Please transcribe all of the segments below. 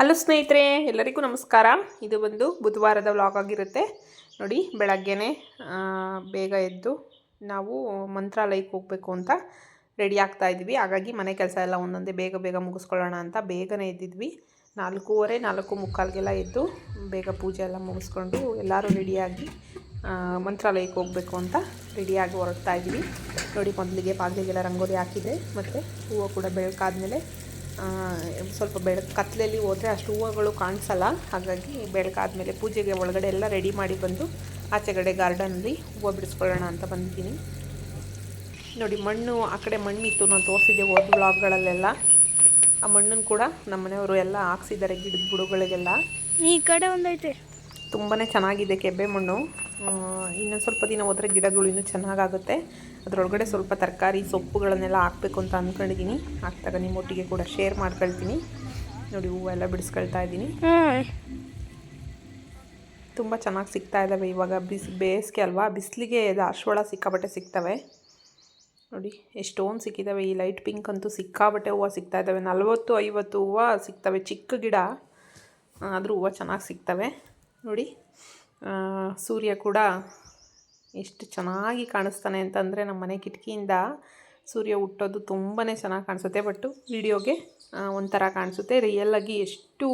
Hello ಸ್ನೇಹಿತರೆ ಎಲ್ಲರಿಗೂ ನಮಸ್ಕಾರ. ಇದು ಒಂದು ಬುಧವಾರದ ವ್ಲಾಗ್ ಆಗಿರುತ್ತೆ. ನೋಡಿ ಬೆಳಗ್ಗೆನೆ ಬೇಗ ಎದ್ದು ನಾವು ಮಂತ್ರಾಲಯಕ್ಕೆ ಹೋಗಬೇಕು ಅಂತ ರೆಡಿ ಆಗ್ತಾ ಇದ್ವಿ ಹಾಗಾಗಿ ಮನೆ ಕೆಲಸ ಎಲ್ಲ ಒಂದೊಂದೇ ಬೇಗ ಬೇಗ ಮುಗಿಸ್ಕೊಳ್ಳೋಣ ಅಂತ ಬೇಗನೆ ಎದ್ದಿದ್ವಿ. ನಾಲ್ಕೂವರೆ ನಾಲ್ಕು ಮುಕ್ಕಾಲ್ಗೆಲ್ಲ ಎದ್ದು ಬೇಗ ಪೂಜೆ ಎಲ್ಲ ಮುಗಿಸ್ಕೊಂಡು ಎಲ್ಲರೂ ರೆಡಿಯಾಗಿ ಮಂತ್ರಾಲಯಕ್ಕೆ ಹೋಗಬೇಕು ಅಂತ ರೆಡಿಯಾಗಿ ಹೊರಡ್ತಾ ಇದ್ವಿ ನೋಡಿ ಮೊದಲಿಗೆ ಬಾಗಿಲಿಗೆಲ್ಲ ರಂಗೋಲಿ ಹಾಕಿದೆ. ಮತ್ತು ಹೂವು ಕೂಡ ಬೆಳಕಾದ್ಮೇಲೆ ಆ, ಸ್ವಲ್ಪ ಬೆಳಕು ಕತ್ತಲೆಯಲ್ಲಿ ಹೋದರೆ ಅಷ್ಟು ಹೂವುಗಳು ಕಾಣಿಸಲ್ಲ. ಹಾಗಾಗಿ ಬೆಳಕಾದ್ಮೇಲೆ ಪೂಜೆಗೆ ಒಳಗಡೆ ಎಲ್ಲ ರೆಡಿ ಮಾಡಿ ಬಂದು ಆಚೆಗಡೆ ಗಾರ್ಡನಲ್ಲಿ ಹೂವು ಬಿಡಿಸ್ಕೊಳ್ಳೋಣ ಅಂತ ಬಂದಿದ್ದೀನಿ. ನೋಡಿ ಮಣ್ಣು ಆ ಕಡೆ ಮಣ್ಣಿತ್ತು ನಾನು ತೋರಿಸಿದ್ದೆ ಹೋದ ಬ್ಲಾಗ್ಗಳಲ್ಲೆಲ್ಲ ಆ ಮಣ್ಣನ್ನು ಕೂಡ ನಮ್ಮ ಮನೆಯವರು ಎಲ್ಲ ಹಾಕ್ಸಿದ್ದಾರೆ ಗಿಡದ ಬುಡಗಳಿಗೆಲ್ಲ. ಈ ಕಡೆ ಒಂದೈತೆ. ತುಂಬಾ ಚೆನ್ನಾಗಿದೆ ಕೆಬ್ಬೆ ಮಣ್ಣು. ಇನ್ನೊಂದು ಸ್ವಲ್ಪ ದಿನ ಹೋದರೆ ಗಿಡಗಳು ಇನ್ನೂ ಚೆನ್ನಾಗಾಗುತ್ತೆ. ಅದರೊಳಗಡೆ ಸ್ವಲ್ಪ ತರಕಾರಿ ಸೊಪ್ಪುಗಳನ್ನೆಲ್ಲ ಹಾಕಬೇಕು ಅಂತ ಅಂದ್ಕೊಂಡಿದ್ದೀನಿ ಹಾಕ್ದಾಗ ನಿಮ್ಮೊಟ್ಟಿಗೆ ಕೂಡ ಶೇರ್ ಮಾಡ್ಕೊಳ್ತೀನಿ. ನೋಡಿ ಹೂವೆಲ್ಲ ಬಿಡಿಸ್ಕೊಳ್ತಾ ಇದ್ದೀನಿ. ತುಂಬ ಚೆನ್ನಾಗಿ ಸಿಗ್ತಾ ಇದ್ದಾವೆ ಇವಾಗ. ಬಿಸ್ ಬೇಸಿಗೆ ಅಲ್ವಾ? ಬಿಸಿಲಿಗೆ ದಾಶವಾಳ ಸಿಕ್ಕಾಬಟ್ಟೆ ಸಿಗ್ತವೆ. ನೋಡಿ ಎಷ್ಟೊಂದು ಸಿಕ್ಕಿದ್ದಾವೆ ಈ ಲೈಟ್ ಪಿಂಕ್ ಅಂತೂ ಸಿಕ್ಕಾಬಟ್ಟೆ ಹೂವು ಸಿಗ್ತಾ ಇದ್ದಾವೆ ನಲವತ್ತು ಐವತ್ತು ಹೂವು ಸಿಗ್ತವೆ. ಚಿಕ್ಕ ಗಿಡ ಆದರೂ ಹೂವು ಚೆನ್ನಾಗಿ ಸಿಗ್ತವೆ. ನೋಡಿ ಸೂರ್ಯ ಕೂಡ ಎಷ್ಟು ಚೆನ್ನಾಗಿ ಕಾಣಿಸ್ತಾನೆ ಅಂತಂದರೆ ನಮ್ಮ ಮನೆ ಕಿಟಕಿಯಿಂದ ಸೂರ್ಯ ಹುಟ್ಟೋದು ತುಂಬಾ ಚೆನ್ನಾಗಿ ಕಾಣಿಸುತ್ತೆ. ಬಟ್ಟು ವಿಡಿಯೋಗೆ ಒಂಥರ ಕಾಣಿಸುತ್ತೆ. ರಿಯಲ್ಲಾಗಿ ಎಷ್ಟು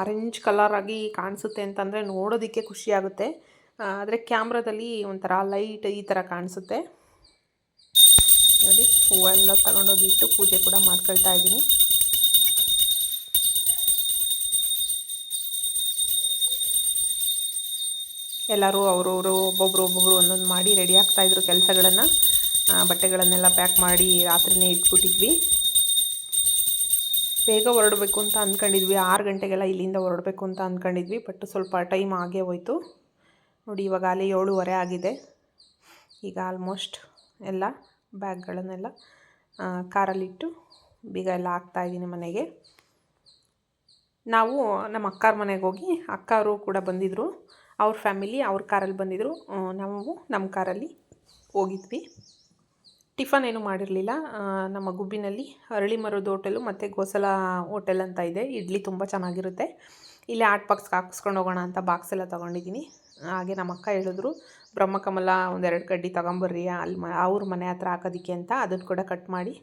ಆರೆಂಜ್ ಕಲರಾಗಿ ಕಾಣಿಸುತ್ತೆ ಅಂತಂದರೆ ನೋಡೋದಕ್ಕೆ ಖುಷಿಯಾಗುತ್ತೆ ಆದರೆ ಕ್ಯಾಮ್ರಾದಲ್ಲಿ ಒಂಥರ ಲೈಟ್ ಈ ಥರ ಕಾಣಿಸುತ್ತೆ. ನೋಡಿ, ಹೂವೆಲ್ಲ ತಗೊಂಡೋಗಿಟ್ಟು ಪೂಜೆ ಕೂಡ ಮಾಡ್ಕೊಳ್ತಾ ಇದ್ದೀನಿ. ಎಲ್ಲರೂ ಅವರವರು ಒಬ್ಬೊಬ್ರು ಒಬ್ಬೊಬ್ರು ಒಂದೊಂದು ಮಾಡಿ ರೆಡಿ ಆಗ್ತಾಯಿದ್ರು ಕೆಲಸಗಳನ್ನು. ಬಟ್ಟೆಗಳನ್ನೆಲ್ಲ ಪ್ಯಾಕ್ ಮಾಡಿ ರಾತ್ರಿನೇ ಇಟ್ಬಿಟ್ಟಿದ್ವಿ. ಬೇಗ ಹೊರಡಬೇಕು ಅಂತ ಅಂದ್ಕೊಂಡಿದ್ವಿ ಆರು ಗಂಟೆಗೆಲ್ಲ ಇಲ್ಲಿಂದ ಹೊರಡಬೇಕು ಅಂತ ಅಂದ್ಕೊಂಡಿದ್ವಿ ಬಟ್ ಸ್ವಲ್ಪ ಟೈಮ್ ಆಗೇ ಹೋಯಿತು. ನೋಡಿ, ಇವಾಗ ಅಲ್ಲಿ ಏಳುವರೆ ಆಗಿದೆ. ಈಗ ಆಲ್ಮೋಸ್ಟ್ ಎಲ್ಲ ಬ್ಯಾಗ್ಗಳನ್ನೆಲ್ಲ ಕಾರಲ್ಲಿಟ್ಟು ಬೀಗ ಎಲ್ಲ ಹಾಕ್ತಾಯಿದ್ದೀನಿ ಮನೆಗೆ. ನಾವು ನಮ್ಮ ಅಕ್ಕಾರ ಮನೆಗೆ ಹೋಗಿ ಅಕ್ಕವರು ಕೂಡ ಬಂದಿದ್ದರು ಅವ್ರ ಫ್ಯಾಮಿಲಿ ಅವ್ರ ಕಾರಲ್ಲಿ ಬಂದಿದ್ದರು ನಾವು ನಮ್ಮ ಕಾರಲ್ಲಿ ಹೋಗಿದ್ವಿ. ಟಿಫನ್ ಏನು ಮಾಡಿರಲಿಲ್ಲ. ನಮ್ಮ ಗುಬ್ಬಿನಲ್ಲಿ ಅರಳಿ ಮರದ ಹೋಟೆಲು ಮತ್ತು ಗೋಸಲ ಹೋಟೆಲ್ ಅಂತ ಇದೆ. ಇಡ್ಲಿ ತುಂಬ ಚೆನ್ನಾಗಿರುತ್ತೆ. ಇಲ್ಲೇ ಆಟ್ ಬಾಕ್ಸ್ ಹಾಕ್ಸ್ಕೊಂಡು ಹೋಗೋಣ ಅಂತ ಬಾಕ್ಸ್ ಎಲ್ಲ ತೊಗೊಂಡಿದ್ದೀನಿ. ಹಾಗೆ ನಮ್ಮ ಅಕ್ಕ ಹೇಳಿದ್ರು ಬ್ರಹ್ಮಕಮಲ ಒಂದೆರಡು ಕಡ್ಡಿ ತೊಗೊಂಬರ್ರಿ. ಅಲ್ಲಿ ಮ, ಅವ್ರ ಮನೆ ಹತ್ರ ಹಾಕೋದಕ್ಕೆ ಅಂತ ಅದನ್ನು ಕೂಡ ಕಟ್ ಮಾಡಿ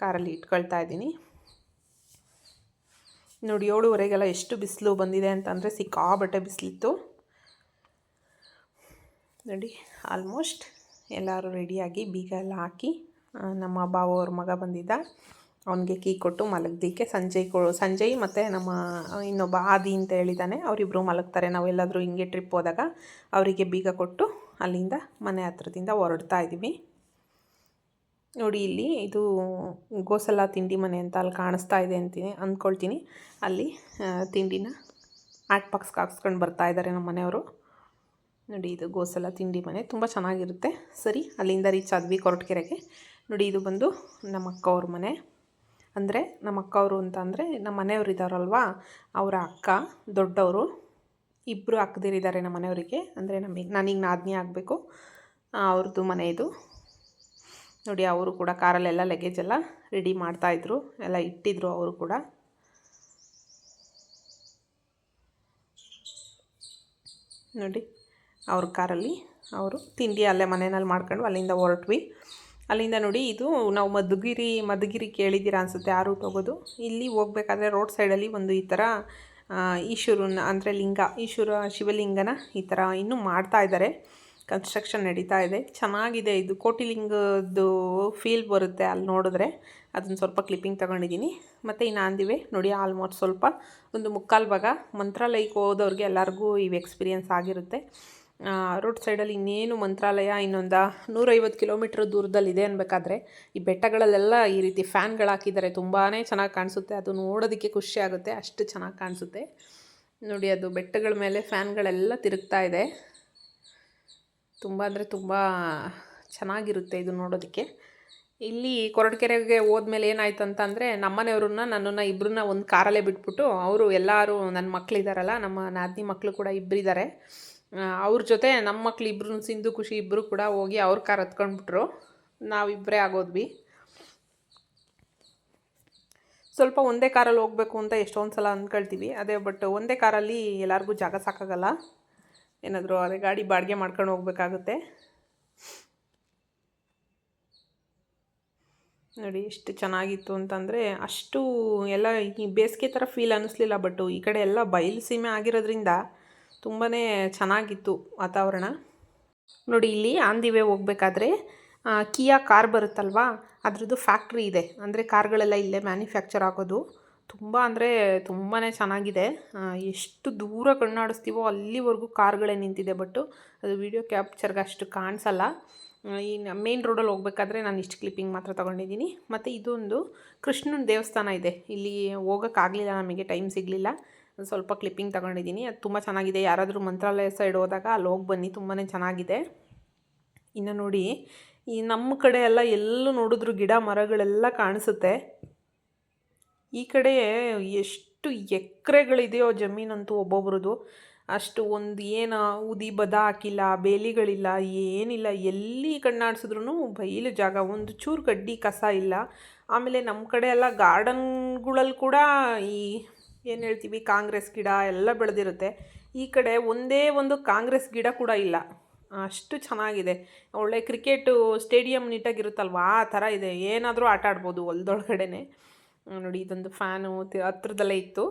ಕಾರಲ್ಲಿ ಇಟ್ಕೊಳ್ತಾ ಇದ್ದೀನಿ. ನೋಡಿ, ಏಳುವರೆಗೆಲ್ಲ ಎಷ್ಟು ಬಿಸಿಲು ಬಂದಿದೆ ಅಂತಂದರೆ ಸಿಕ್ಕಾಬಟ್ಟೆ ಬಿಸಿಲಿತ್ತು. ನೋಡಿ ಆಲ್ಮೋಸ್ಟ್ ಎಲ್ಲರೂ ರೆಡಿಯಾಗಿ ಬೀಗ ಎಲ್ಲ ಹಾಕಿ ನಮ್ಮ ನಮ್ಮ ಬಾವವ್ರ ಮಗ ಬಂದಿದ್ದ. ಅವನಿಗೆ ಕೀ ಕೊಟ್ಟು ಮಲಗ್ದಿಕ್ಕೆ ಸಂಜಯ್ ಕೊ ಸಂಜಯ್ ಮತ್ತು ನಮ್ಮ ಇನ್ನೊಬ್ಬ ಆದಿ ಅಂತ ಹೇಳಿದ್ದಾನೆ ಅವರಿಬ್ಬರು ಮಲಗ್ತಾರೆ. ನಾವೆಲ್ಲಾದರೂ ಹಿಂಗೆ ಟ್ರಿಪ್ ಹೋದಾಗ ಅವರಿಗೆ ಬೀಗ ಕೊಟ್ಟು ಅಲ್ಲಿಂದ ಮನೆ ಹತ್ರದಿಂದ ಹೊರಡ್ತಾ ಇದ್ದೀವಿ. ನೋಡಿ, ಇಲ್ಲಿ ಇದು ಗೋಸಲ ತಿಂಡಿ ಮನೆ ಅಂತ ಅಲ್ಲಿ ಕಾಣಿಸ್ತಾ ಇದೆ ಅಂತೀನಿ, ಅಂದ್ಕೊಳ್ತೀನಿ. ಅಲ್ಲಿ ತಿಂಡಿನ ಆಟ್ ಬಾಕ್ಸ್ಗೆ ಹಾಕ್ಸ್ಕೊಂಡು ಬರ್ತಾ ಇದ್ದಾರೆ ನಮ್ಮ ಮನೆಯವರು. ನೋಡಿ ಇದು ಗೋಸಲ ತಿಂಡಿ ಮನೆ ತುಂಬ ಚೆನ್ನಾಗಿರುತ್ತೆ. ಸರಿ, ಅಲ್ಲಿಂದ ರೀಚ್ ಆದ್ವಿ ಕೊರಟಗೆರೆಗೆ. ನೋಡಿ ಇದು ಬಂದು ನಮ್ಮ ಅಕ್ಕ ಅವ್ರ ಮನೆ. ಅಂದರೆ ನಮ್ಮ ಅಕ್ಕವರು ಅಂತ ಅಂದರೆ ನಮ್ಮ ಮನೆಯವ್ರು ಇದ್ದಾರಲ್ವಾ ಅವರ ಅಕ್ಕ, ದೊಡ್ಡವರು ಇಬ್ಬರು ಅಕ್ಕದಿರಿದ್ದಾರೆ ನಮ್ಮ ಮನೆಯವರಿಗೆ. ಅಂದರೆ ನಮಗೆ, ನನಗೆ ನಾದಿನಿ ಆಗಬೇಕು. ಅವ್ರದ್ದು ಮನೆ ಇದು. ನೋಡಿ ಅವರು ಕೂಡ ಕಾರಲ್ಲೆಲ್ಲ ಲಗೇಜ್ ಎಲ್ಲ ರೆಡಿ ಮಾಡ್ತಾಯಿದ್ರು ಎಲ್ಲ ಇಟ್ಟಿದ್ರು ಅವರು ಕೂಡ. ನೋಡಿ. ಅವ್ರ ಕಾರಲ್ಲಿ ಅವರು ತಿಂಡಿ ಅಲ್ಲೇ ಮನೆಯಲ್ಲಿ ಮಾಡ್ಕೊಂಡು ಅಲ್ಲಿಂದ ಹೊರಟ್ವಿ. ಅಲ್ಲಿಂದ ನೋಡಿ ಇದು ನಾವು ಮಧುಗಿರಿ ಮಧುಗಿರಿ ಕೇಳಿದ್ದೀರಾ ಅನಿಸುತ್ತೆ, ಆ ರೂಟ್ ಹೋಗೋದು. ಇಲ್ಲಿ ಹೋಗ್ಬೇಕಾದ್ರೆ ರೋಡ್ ಸೈಡಲ್ಲಿ ಒಂದು ಈ ಥರ ಈಶ್ವರನ ಅಂದರೆ ಲಿಂಗ, ಈಶ್ವರ ಶಿವಲಿಂಗನ ಈ ಥರ ಇನ್ನೂ ಮಾಡ್ತಾ ಇದ್ದಾರೆ. ಕನ್ಸ್ಟ್ರಕ್ಷನ್ ನಡೀತಾ ಇದೆ. ಚೆನ್ನಾಗಿದೆ ಇದು. ಕೋಟಿಲಿಂಗದ್ದು ಫೀಲ್ ಬರುತ್ತೆ ಅಲ್ಲಿ ನೋಡಿದ್ರೆ. ಅದನ್ನು ಸ್ವಲ್ಪ ಕ್ಲಿಪ್ಪಿಂಗ್ ತೊಗೊಂಡಿದ್ದೀನಿ. ಮತ್ತು ಇನ್ನು ಅಂದಿವೆ, ನೋಡಿ ಆಲ್ಮೋಸ್ಟ್ ಸ್ವಲ್ಪ ಒಂದು ಮುಕ್ಕಾಲು ಭಾಗ ಮಂತ್ರಾಲಯಕ್ಕೆ ಹೋದವ್ರಿಗೆ ಎಲ್ಲರಿಗೂ ಇವು ಎಕ್ಸ್ಪೀರಿಯನ್ಸ್ ಆಗಿರುತ್ತೆ. ರೋಡ್ ಸೈಡಲ್ಲಿ ಇನ್ನೇನು ಮಂತ್ರಾಲಯ ಇನ್ನೊಂದು ನೂರೈವತ್ತು ಕಿಲೋಮೀಟ್ರ್ ದೂರದಲ್ಲಿದೆ ಅನ್ಬೇಕಾದ್ರೆ ಈ ಬೆಟ್ಟಗಳಲ್ಲೆಲ್ಲ ಈ ರೀತಿ ಫ್ಯಾನ್ಗಳು ಹಾಕಿದ್ದಾರೆ ತುಂಬಾ ಚೆನ್ನಾಗಿ ಕಾಣಿಸುತ್ತೆ. ಅದು ನೋಡೋದಕ್ಕೆ ಖುಷಿ ಆಗುತ್ತೆ, ಅಷ್ಟು ಚೆನ್ನಾಗಿ ಕಾಣಿಸುತ್ತೆ. ನೋಡಿ, ಅದು ಬೆಟ್ಟಗಳ ಮೇಲೆ ಫ್ಯಾನ್ಗಳೆಲ್ಲ ತಿರುಗ್ತಾ ಇದೆ. ತುಂಬ ಅಂದರೆ ತುಂಬ ಚೆನ್ನಾಗಿರುತ್ತೆ ಇದು ನೋಡೋದಕ್ಕೆ. ಇಲ್ಲಿ ಕೊರಟಗೆರೆಗೆ ಹೋದ್ಮೇಲೆ ಏನಾಯ್ತು ಅಂತಂದರೆ ನಮ್ಮನೆಯವ್ರನ್ನ, ನನ್ನನ್ನು ಇಬ್ಬರನ್ನ ಒಂದು ಕಾರಲ್ಲೇ ಬಿಟ್ಬಿಟ್ಟು, ಅವರು ಎಲ್ಲರೂ ನನ್ನ ಮಕ್ಕಳಿದ್ದಾರಲ್ಲ ನಮ್ಮ ನಾದಿನಿ ಮಕ್ಕಳು ಕೂಡ ಇಬ್ಬರಿದ್ದಾರೆ ಅವ್ರ ಜೊತೆ ನಮ್ಮ ಮಕ್ಳು ಇಬ್ಬರು ಸಿಂಧು, ಖುಷಿ ಇಬ್ಬರು ಕೂಡ ಹೋಗಿ ಅವ್ರ ಕಾರ್ ಹತ್ಕೊಂಡ್ಬಿಟ್ರು. ನಾವಿಬ್ಬರೇ ಆಗೋದ್ವಿ. ಸ್ವಲ್ಪ ಒಂದೇ ಕಾರಲ್ಲಿ ಹೋಗಬೇಕು ಅಂತ ಎಷ್ಟೊಂದು ಸಲ ಅಂದ್ಕೊಳ್ತೀವಿ ಅದೇ ಬಟ್ ಒಂದೇ ಕಾರಲ್ಲಿ ಎಲ್ಲರಿಗೂ ಜಾಗ ಸಾಕಾಗಲ್ಲ. ಏನಾದರೂ ಅದೇ ಗಾಡಿ ಬಾಡಿಗೆ ಮಾಡ್ಕೊಂಡು ಹೋಗ್ಬೇಕಾಗುತ್ತೆ. ನೋಡಿ ಎಷ್ಟು ಚೆನ್ನಾಗಿತ್ತು ಅಂತಂದರೆ ಅಷ್ಟು ಎಲ್ಲ ಈ ಬೇಸಿಗೆ ಥರ ಫೀಲ್ ಅನ್ನಿಸ್ಲಿಲ್ಲ ಬಟ್ ಈ ಕಡೆ ಎಲ್ಲ ಬಯಲು ಸೀಮೆ ಆಗಿರೋದ್ರಿಂದ ತುಂಬಾ ಚೆನ್ನಾಗಿತ್ತು ವಾತಾವರಣ. ನೋಡಿ, ಇಲ್ಲಿ ಆನ್ ದಿ ವೇ ಹೋಗ್ಬೇಕಾದ್ರೆ ಕಿಯಾ ಕಾರ್ ಬರುತ್ತಲ್ವಾ? ಅದರದ್ದು ಫ್ಯಾಕ್ಟ್ರಿ ಇದೆ. ಅಂದರೆ ಕಾರ್ಗಳೆಲ್ಲ ಇಲ್ಲೇ ಮ್ಯಾನುಫ್ಯಾಕ್ಚರ್ ಆಗೋದು. ತುಂಬ ಅಂದರೆ ತುಂಬಾ ಚೆನ್ನಾಗಿದೆ. ಎಷ್ಟು ದೂರ ಕಣ್ಣಾಡಿಸ್ತೀವೋ ಅಲ್ಲಿವರೆಗೂ ಕಾರ್ಗಳೇ ನಿಂತಿದೆ. ಬಟ್ಟು ಅದು ವೀಡಿಯೋ ಕ್ಯಾಪ್ಚರ್ಗೆ ಅಷ್ಟು ಕಾಣಿಸಲ್ಲ. ಈ ಮೇನ್ ರೋಡಲ್ಲಿ ಹೋಗ್ಬೇಕಾದ್ರೆ ನಾನು ಇಷ್ಟು ಕ್ಲಿಪ್ಪಿಂಗ್ ಮಾತ್ರ ತೊಗೊಂಡಿದ್ದೀನಿ. ಮತ್ತು ಇದೊಂದು ಕೃಷ್ಣನ ದೇವಸ್ಥಾನ ಇದೆ. ಇಲ್ಲಿ ಹೋಗೋಕ್ಕಾಗಲಿಲ್ಲ, ನಮಗೆ ಟೈಮ್ ಸಿಗಲಿಲ್ಲ. ಸ್ವಲ್ಪ ಕ್ಲಿಪ್ಪಿಂಗ್ ತಗೊಂಡಿದ್ದೀನಿ ಅದು ತುಂಬ ಚೆನ್ನಾಗಿದೆ. ಯಾರಾದರೂ ಮಂತ್ರಾಲಯ ಸೈಡ್ ಹೋದಾಗ ಅಲ್ಲಿ ಹೋಗಿ ಬನ್ನಿ ತುಂಬಾ ಚೆನ್ನಾಗಿದೆ. ಇನ್ನು ನೋಡಿ, ಈ ನಮ್ಮ ಕಡೆ ಎಲ್ಲ ಎಲ್ಲೂ ನೋಡಿದ್ರು ಗಿಡ ಮರಗಳೆಲ್ಲ ಕಾಣಿಸುತ್ತೆ. ಈ ಕಡೆ ಎಷ್ಟು ಎಕರೆಗಳಿದೆಯೋ ಜಮೀನಂತೂ ಒಬ್ಬೊಬ್ರದ್ದು ಅಷ್ಟು ಒಂದು ಏನು ಉದಿ ಬದ ಹಾಕಿಲ್ಲ, ಬೇಲಿಗಳಿಲ್ಲ, ಏನಿಲ್ಲ. ಎಲ್ಲಿ ಕಣ್ಣಾಡ್ಸಿದ್ರು ಬಯಲು ಜಾಗ. ಒಂದು ಚೂರು ಕಡ್ಡಿ ಕಸ ಇಲ್ಲ. ಆಮೇಲೆ ನಮ್ಮ ಕಡೆ ಎಲ್ಲ ಗಾರ್ಡನ್ಗಳಲ್ಲಿ ಕೂಡ ಈ ಏನು ಹೇಳ್ತೀವಿ? ಕಾಂಗ್ರೆಸ್ ಗಿಡ ಎಲ್ಲ ಬೆಳೆದಿರುತ್ತೆ. ಈ ಕಡೆ ಒಂದೇ ಒಂದು ಕಾಂಗ್ರೆಸ್ ಗಿಡ ಕೂಡ ಇಲ್ಲ. ಅಷ್ಟು ಚೆನ್ನಾಗಿದೆ. ಒಳ್ಳೆ ಕ್ರಿಕೆಟು ಸ್ಟೇಡಿಯಂ ನೀಟಾಗಿರುತ್ತಲ್ವ? ಆ ಥರ ಇದೆ. ಏನಾದರೂ ಆಟ ಆಡ್ಬೋದು ಹೊಲ್ದೊಳಗಡೆನೆ. ನೋಡಿ, ಇದೊಂದು ಫ್ಯಾನು ಹತ್ರದಲ್ಲೇ ಇತ್ತು.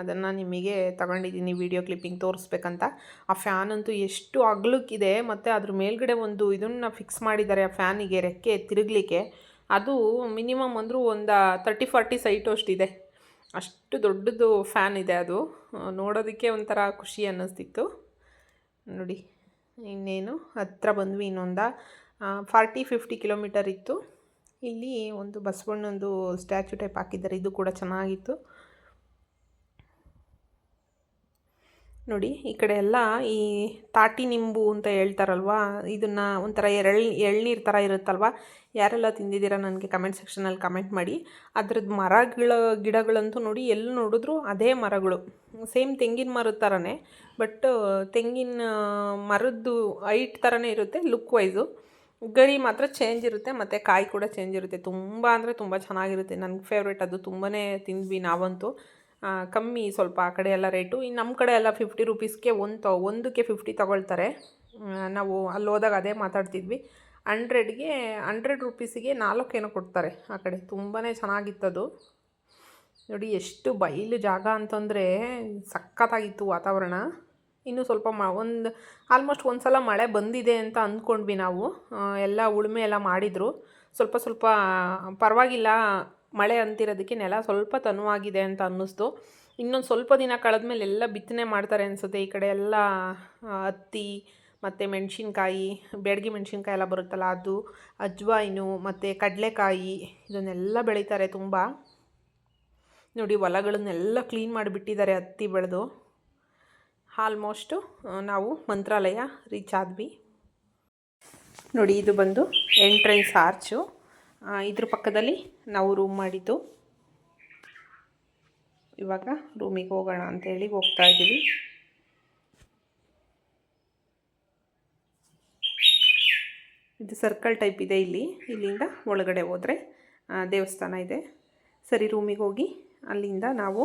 ಅದನ್ನು ನಿಮಗೆ ತಗೊಂಡಿದ್ದೀನಿ ವಿಡಿಯೋ ಕ್ಲಿಪ್ಪಿಂಗ್ ತೋರಿಸ್ಬೇಕಂತ. ಆ ಫ್ಯಾನ್ ಅಂತೂ ಎಷ್ಟು ಅಗಲಕ್ಕಿದೆ. ಮತ್ತು ಅದ್ರ ಮೇಲ್ಗಡೆ ಒಂದು ಇದನ್ನು ಫಿಕ್ಸ್ ಮಾಡಿದ್ದಾರೆ ಆ ಫ್ಯಾನಿಗೆ ರೆಕ್ಕೆ ತಿರುಗಲಿಕ್ಕೆ. ಅದು ಮಿನಿಮಮ್ ಅಂದರೂ ಒಂದು ತರ್ಟಿ ಫಾರ್ಟಿ ಸೈಟು ಅಷ್ಟಿದೆ. ಅಷ್ಟು ದೊಡ್ಡದು ಫ್ಯಾನ್ ಇದೆ ಅದು. ನೋಡೋದಕ್ಕೆ ಒಂಥರ ಖುಷಿ ಅನ್ನಿಸ್ತಿತ್ತು. ನೋಡಿ, ಇನ್ನೇನು? ಹತ್ರ ಬಂದ್ವಿ ಇನ್ನೊಂದ. ಫಾರ್ಟಿ, ಫಿಫ್ಟಿ ಕಿಲೋಮೀಟರ್ ಇತ್ತು. ಇಲ್ಲಿ ಒಂದು ಬಸವಣ್ಣಂದು ಸ್ಟ್ಯಾಚು ಟೈಪ್ ಹಾಕಿದ್ದಾರೆ. ಇದು ಕೂಡ ಚೆನ್ನಾಗಿತ್ತು. ನೋಡಿ, ಈ ಕಡೆ ಎಲ್ಲ ಈ ತಾಟಿ ನಿಂಬು ಅಂತ ಹೇಳ್ತಾರಲ್ವಾ? ಇದನ್ನು ಒಂಥರ ಎಳ್ ಎಳ್ನೀರು ಥರ ಇರುತ್ತಲ್ವ? ಯಾರೆಲ್ಲ ತಿಂದಿದ್ದೀರಾ ನನಗೆ ಕಮೆಂಟ್ ಸೆಕ್ಷನಲ್ಲಿ ಕಮೆಂಟ್ ಮಾಡಿ. ಅದ್ರದ್ದು ಮರಗಳ ಗಿಡಗಳಂತೂ ನೋಡಿ ಎಲ್ಲಿ ನೋಡಿದ್ರು ಅದೇ ಮರಗಳು. ಸೇಮ್ ತೆಂಗಿನ ಮರದ ಥರನೇ ಬಟ್ ತೆಂಗಿನ ಮರದ್ದು ಹೈಟ್ ಥರನೇ ಇರುತ್ತೆ ಲುಕ್ ವೈಸು. ಗರಿ ಮಾತ್ರ ಚೇಂಜ್ ಇರುತ್ತೆ, ಮತ್ತು ಕಾಯಿ ಕೂಡ ಚೇಂಜ್ ಇರುತ್ತೆ. ತುಂಬ ಅಂದರೆ ತುಂಬ ಚೆನ್ನಾಗಿರುತ್ತೆ. ನನಗೆ ಫೇವ್ರೇಟ್, ಅದು ತುಂಬಾ ತಿಂದ್ವಿ ನಾವಂತೂ. ಕಮ್ಮಿ ಸ್ವಲ್ಪ ಆ ಕಡೆ ಎಲ್ಲ ರೇಟು. ಇನ್ನು ನಮ್ಮ ಕಡೆ ಎಲ್ಲ ಫಿಫ್ಟಿ ರುಪೀಸ್ಗೆ ಒಂದು ತೊ, ಒಂದಕ್ಕೆ ಫಿಫ್ಟಿ ತೊಗೊಳ್ತಾರೆ. ನಾವು ಅಲ್ಲಿ ಹೋದಾಗ ಅದೇ ಮಾತಾಡ್ತಿದ್ವಿ. ಹಂಡ್ರೆಡ್ಗೆ ಹಂಡ್ರೆಡ್ ರುಪೀಸಿಗೆ ನಾಲ್ಕೇನೋ ಕೊಡ್ತಾರೆ ಆ ಕಡೆ. ತುಂಬಾ ಚೆನ್ನಾಗಿತ್ತದು. ನೋಡಿ ಎಷ್ಟು ಬಯಲು ಜಾಗ ಅಂತಂದರೆ ಸಖತ್ತಾಗಿತ್ತು ವಾತಾವರಣ. ಇನ್ನು ಸ್ವಲ್ಪ ಮ, ಒಂದು ಆಲ್ಮೋಸ್ಟ್ ಒಂದು ಸಲ ಮಳೆ ಬಂದಿದೆ ಅಂತ ಅಂದ್ಕೊಂಡ್ವಿ ನಾವು. ಎಲ್ಲ ಉಳುಮೆ ಎಲ್ಲ ಮಾಡಿದರು. ಸ್ವಲ್ಪ ಸ್ವಲ್ಪ ಪರವಾಗಿಲ್ಲ. ಮಳೆ ಅಂತಿರೋದಕ್ಕೆ ನೆಲ ಸ್ವಲ್ಪ ತನುವಾಗಿದೆ ಅಂತ ಅನ್ನಿಸ್ತು. ಇನ್ನೊಂದು ಸ್ವಲ್ಪ ದಿನ ಕಳೆದ್ಮೇಲೆ ಎಲ್ಲ ಬಿತ್ತನೆ ಮಾಡ್ತಾರೆ ಅನಿಸುತ್ತೆ. ಈ ಕಡೆ ಎಲ್ಲ ಹತ್ತಿ, ಮತ್ತು ಮೆಣಸಿನ್ಕಾಯಿ, ಬೇಡಗಿ ಮೆಣಸಿನ್ಕಾಯಿ ಎಲ್ಲ ಬರುತ್ತಲ್ಲ, ಅದು, ಅಜ್ವಾಯಿನು, ಮತ್ತು ಕಡಲೆಕಾಯಿ, ಇದನ್ನೆಲ್ಲ ಬೆಳೀತಾರೆ ತುಂಬ. ನೋಡಿ, ಹೊಲಗಳನ್ನೆಲ್ಲ ಕ್ಲೀನ್ ಮಾಡಿಬಿಟ್ಟಿದ್ದಾರೆ ಹತ್ತಿ ಬೆಳೆದು. ಆಲ್ಮೋಸ್ಟು ನಾವು ಮಂತ್ರಾಲಯ ರೀಚ್ ಆದ್ವಿ. ನೋಡಿ, ಇದು ಬಂದು ಎಂಟ್ರೆನ್ಸ್ ಆರ್ಚು ಇದ್ರ ಪಕ್ಕದಲ್ಲಿ ನಾವು ರೂಮ್ ಮಾಡಿದ್ದು. ಇವಾಗ ರೂಮಿಗೆ ಹೋಗೋಣ ಅಂತೇಳಿ ಹೋಗ್ತಾ ಇದ್ದೀವಿ. ಇದು ಸರ್ಕಲ್ ಟೈಪ್ ಇದೆ ಇಲ್ಲಿ. ಇಲ್ಲಿಂದ ಒಳಗಡೆ ಹೋದರೆ ದೇವಸ್ಥಾನ ಇದೆ. ಸರಿ ರೂಮಿಗೆ ಹೋಗಿ ಅಲ್ಲಿಂದ ನಾವು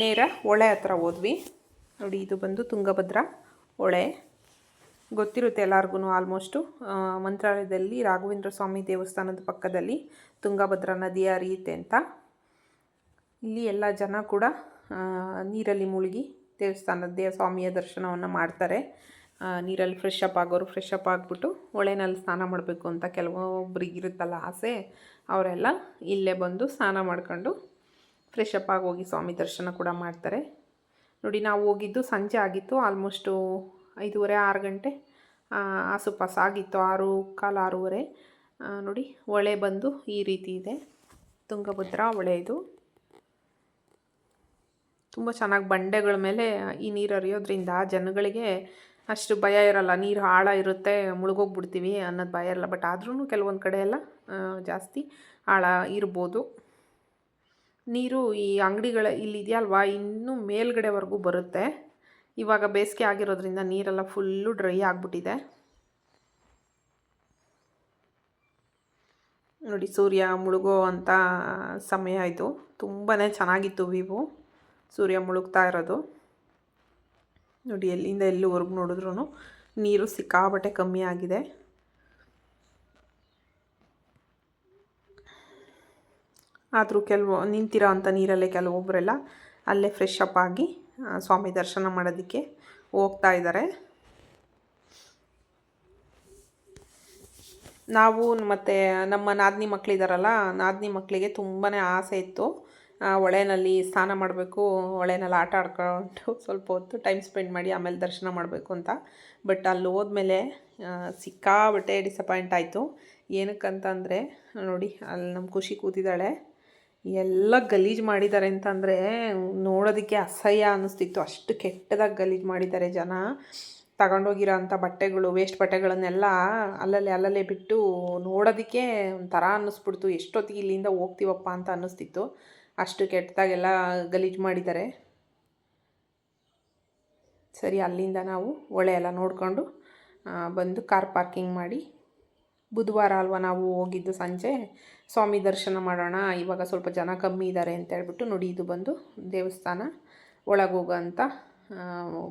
ನೇರ ಹೊಳೆ ಹತ್ರ ಹೋದ್ವಿ. ನೋಡಿ, ಇದು ಬಂದು ತುಂಗಭದ್ರಾ ಹೊಳೆ ಗೊತ್ತಿರುತ್ತೆ ಎಲ್ಲರಿಗೂ ಆಲ್ಮೋಸ್ಟು ಮಂತ್ರಾಲಯದಲ್ಲಿ ರಾಘವೇಂದ್ರ ಸ್ವಾಮಿ ದೇವಸ್ಥಾನದ ಪಕ್ಕದಲ್ಲಿ ತುಂಗಭದ್ರಾ ನದಿ ಹರಿಯುತ್ತೆ ಅಂತ. ಇಲ್ಲಿ ಎಲ್ಲ ಜನ ಕೂಡ ನೀರಲ್ಲಿ ಮುಳುಗಿ ದೇವಸ್ಥಾನದ ದೇವ ಸ್ವಾಮಿಯ ದರ್ಶನವನ್ನು ಮಾಡ್ತಾರೆ. ನೀರಲ್ಲಿ ಫ್ರೆಶ್ ಅಪ್ ಆಗೋರು ಫ್ರೆಶ್ ಅಪ್ ಆಗಿಬಿಟ್ಟು ಹೊಳೆನಲ್ಲಿ ಸ್ನಾನ ಮಾಡಬೇಕು ಅಂತ ಕೆಲವೊಬ್ಬರಿಗೆ ಇರುತ್ತಲ್ಲ ಆಸೆ. ಅವರೆಲ್ಲ ಇಲ್ಲೇ ಬಂದು ಸ್ನಾನ ಮಾಡ್ಕೊಂಡು ಫ್ರೆಶ್ ಅಪ್ ಆಗಿ ಹೋಗಿ ಸ್ವಾಮಿ ದರ್ಶನ ಕೂಡ ಮಾಡ್ತಾರೆ. ನೋಡಿ, ನಾವು ಹೋಗಿದ್ದು ಸಂಜೆ ಆಗಿತ್ತು ಆಲ್ಮೋಸ್ಟು ಐದೂವರೆ, ಆರು ಗಂಟೆ ಆಸುಪಾಸು ಆಗಿತ್ತು, ಆರು, ಕಾಲು ಆರೂವರೆ. ನೋಡಿ ಹೊಳೆ ಬಂದು ಈ ರೀತಿ ಇದೆ. ತುಂಗಭದ್ರಾ ಹೊಳೆ ಇದು. ತುಂಬ ಚೆನ್ನಾಗಿ ಬಂಡೆಗಳ ಮೇಲೆ ಈ ನೀರು ಹರಿಯೋದ್ರಿಂದ ಜನಗಳಿಗೆ ಅಷ್ಟು ಭಯ ಇರಲ್ಲ. ನೀರು ಆಳ ಇರುತ್ತೆ, ಮುಳುಗೋಗ್ಬಿಡ್ತೀವಿ ಅನ್ನೋದು ಭಯ ಇರಲ್ಲ. ಬಟ್ ಆದ್ರೂ ಕೆಲವೊಂದು ಕಡೆ ಎಲ್ಲ ಜಾಸ್ತಿ ಆಳ ಇರ್ಬೋದು. ನೀರು ಈ ಅಂಗಡಿಗಳ ಇಲ್ಲಿದೆಯಲ್ವಾ ಇನ್ನೂ ಮೇಲ್ಗಡೆವರೆಗೂ ಬರುತ್ತೆ. ಇವಾಗ ಬೇಸಿಗೆ ಆಗಿರೋದ್ರಿಂದ ನೀರೆಲ್ಲ ಫುಲ್ಲು ಡ್ರೈ ಆಗಿಬಿಟ್ಟಿದೆ. ನೋಡಿ ಸೂರ್ಯ ಮುಳುಗೋ ಅಂಥ ಸಮಯ ಇದು ತುಂಬಾ ಚೆನ್ನಾಗಿತ್ತು ವಿವು ಸೂರ್ಯ ಮುಳುಗ್ತಾ ಇರೋದು. ನೋಡಿ ಎಲ್ಲಿಂದ ಎಲ್ಲಿವರೆಗೂ ನೋಡಿದ್ರು ನೀರು ಸಿಕ್ಕಾಬಟ್ಟೆ ಕಮ್ಮಿ ಆಗಿದೆ. ಆದರೂ ಕೆಲವು ನಿಂತಿರೋ ಅಂಥ ನೀರಲ್ಲೇ ಕೆಲವೊಬ್ಬರೆಲ್ಲ ಅಲ್ಲೇ ಫ್ರೆಶ್ ಅಪ್ ಆಗಿ ಸ್ವಾಮಿ ದರ್ಶನ ಮಾಡೋದಕ್ಕೆ ಹೋಗ್ತಾ ಇದ್ದಾರೆ. ನಾವು ಮತ್ತು ನಮ್ಮ ನಾದಿನಿ ಮಕ್ಕಳಿದಾರಲ್ಲ ನಾದಿನಿ ಮಕ್ಕಳಿಗೆ ತುಂಬಾ ಆಸೆ ಇತ್ತು. ಹೊಳೆನಲ್ಲಿ ಸ್ನಾನ ಮಾಡಬೇಕು ಹೊಳೆನಲ್ಲಿ ಆಟ ಆಡ್ಕೊಂಡು ಸ್ವಲ್ಪ ಹೊತ್ತು ಟೈಮ್ ಸ್ಪೆಂಡ್ ಮಾಡಿ ಆಮೇಲೆ ದರ್ಶನ ಮಾಡಬೇಕು ಅಂತ. ಬಟ್ ಅಲ್ಲಿ ಹೋದ್ಮೇಲೆ ಸಿಕ್ಕಾಬಟ್ಟೆ ಡಿಸಪಾಯಿಂಟ್ ಆಯಿತು. ಏನಕ್ಕಂತಂದರೆ, ನೋಡಿ, ಅಲ್ಲಿ ನಮ್ಮ ಖುಷಿ ಕೂತಿದ್ದಾಳೆ. ಎಲ್ಲ ಗಲೀಜು ಮಾಡಿದ್ದಾರೆ ಅಂತಂದರೆ ನೋಡೋದಕ್ಕೆ ಅಸಹ್ಯ ಅನ್ನಿಸ್ತಿತ್ತು. ಅಷ್ಟು ಕೆಟ್ಟದಾಗಿ ಗಲೀಜು ಮಾಡಿದ್ದಾರೆ ಜನ. ತಗೊಂಡೋಗಿರೋ ಅಂಥ ಬಟ್ಟೆಗಳು ವೇಸ್ಟ್ ಬಟ್ಟೆಗಳನ್ನೆಲ್ಲ ಅಲ್ಲಲ್ಲೇ ಅಲ್ಲಲ್ಲೇ ಬಿಟ್ಟು ನೋಡೋದಕ್ಕೆ ಒಂಥರ ಅನ್ನಿಸ್ಬಿಡ್ತು. ಎಷ್ಟೊತ್ತಿಗೆ ಇಲ್ಲಿಂದ ಹೋಗ್ತೀವಪ್ಪ ಅಂತ ಅನ್ನಿಸ್ತಿತ್ತು. ಅಷ್ಟು ಕೆಟ್ಟದಾಗೆಲ್ಲ ಗಲೀಜು ಮಾಡಿದ್ದಾರೆ. ಸರಿ, ಅಲ್ಲಿಂದ ನಾವು ಒಳ್ಳೆ ಎಲ್ಲ ನೋಡಿಕೊಂಡು ಬಂದು ಕಾರ್ ಪಾರ್ಕಿಂಗ್ ಮಾಡಿ, ಬುಧವಾರ ಅಲ್ವಾ ನಾವು ಹೋಗಿದ್ದು ಸಂಜೆ ಸ್ವಾಮಿ ದರ್ಶನ ಮಾಡೋಣ, ಇವಾಗ ಸ್ವಲ್ಪ ಜನ ಕಮ್ಮಿ ಇದ್ದಾರೆ ಅಂತ ಹೇಳ್ಬಿಟ್ಟು ನೋಡಿ ಇದು ಬಂದು ದೇವಸ್ಥಾನ ಒಳಗೋಗೋಂಥ